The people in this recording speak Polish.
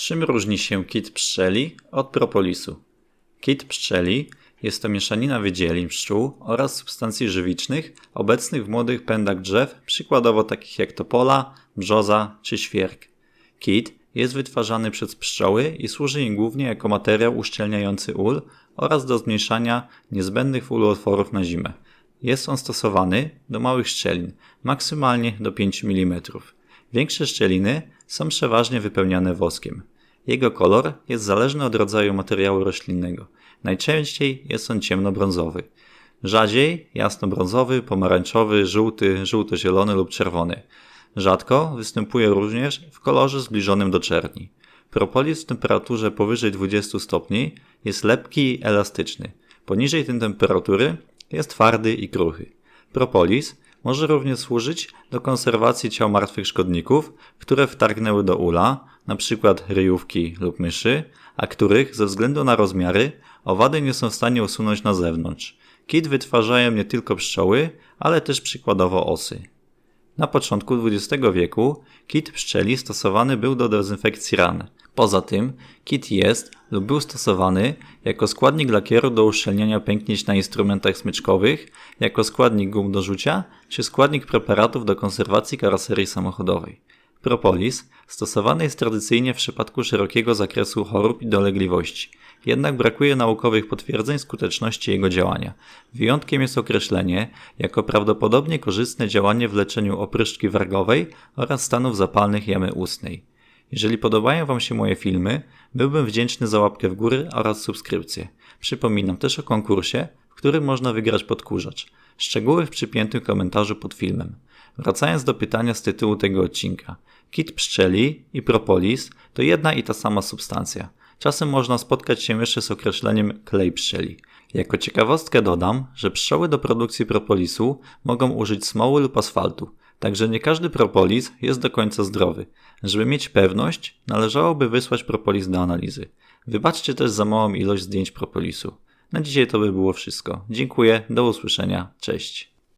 Czym różni się kit pszczeli od propolisu? Kit pszczeli jest to mieszanina wydzielin pszczół oraz substancji żywicznych obecnych w młodych pędach drzew, przykładowo takich jak topola, brzoza czy świerk. Kit jest wytwarzany przez pszczoły i służy im głównie jako materiał uszczelniający ul oraz do zmniejszania niezbędnych w ulu otworów na zimę. Jest on stosowany do małych szczelin, maksymalnie do 5 mm. Większe szczeliny są przeważnie wypełniane woskiem. Jego kolor jest zależny od rodzaju materiału roślinnego. Najczęściej jest on ciemnobrązowy. Rzadziej jasnobrązowy, pomarańczowy, żółty, żółto-zielony lub czerwony. Rzadko występuje również w kolorze zbliżonym do czerni. Propolis w temperaturze powyżej 20 stopni jest lepki i elastyczny. Poniżej tej temperatury jest twardy i kruchy. Propolis może również służyć do konserwacji ciał martwych szkodników, które wtargnęły do ula, np. ryjówki lub myszy, a których ze względu na rozmiary owady nie są w stanie usunąć na zewnątrz. Kit wytwarzają nie tylko pszczoły, ale też przykładowo osy. Na początku XX wieku kit pszczeli stosowany był do dezynfekcji ran. Poza tym kit jest lub był stosowany jako składnik lakieru do uszczelniania pęknięć na instrumentach smyczkowych, jako składnik gum do rzucia czy składnik preparatów do konserwacji karoserii samochodowej. Propolis stosowany jest tradycyjnie w przypadku szerokiego zakresu chorób i dolegliwości, jednak brakuje naukowych potwierdzeń skuteczności jego działania. Wyjątkiem jest określenie jako prawdopodobnie korzystne działanie w leczeniu opryszczki wargowej oraz stanów zapalnych jamy ustnej. Jeżeli podobają Wam się moje filmy, byłbym wdzięczny za łapkę w górę oraz subskrypcję. Przypominam też o konkursie, w którym można wygrać podkurzacz. Szczegóły w przypiętym komentarzu pod filmem. Wracając do pytania z tytułu tego odcinka. Kit pszczeli i propolis to jedna i ta sama substancja. Czasem można spotkać się jeszcze z określeniem klej pszczeli. Jako ciekawostkę dodam, że pszczoły do produkcji propolisu mogą użyć smoły lub asfaltu, także nie każdy propolis jest do końca zdrowy. Żeby mieć pewność, należałoby wysłać propolis do analizy. Wybaczcie też za małą ilość zdjęć propolisu. Na dzisiaj to by było wszystko. Dziękuję, do usłyszenia, cześć.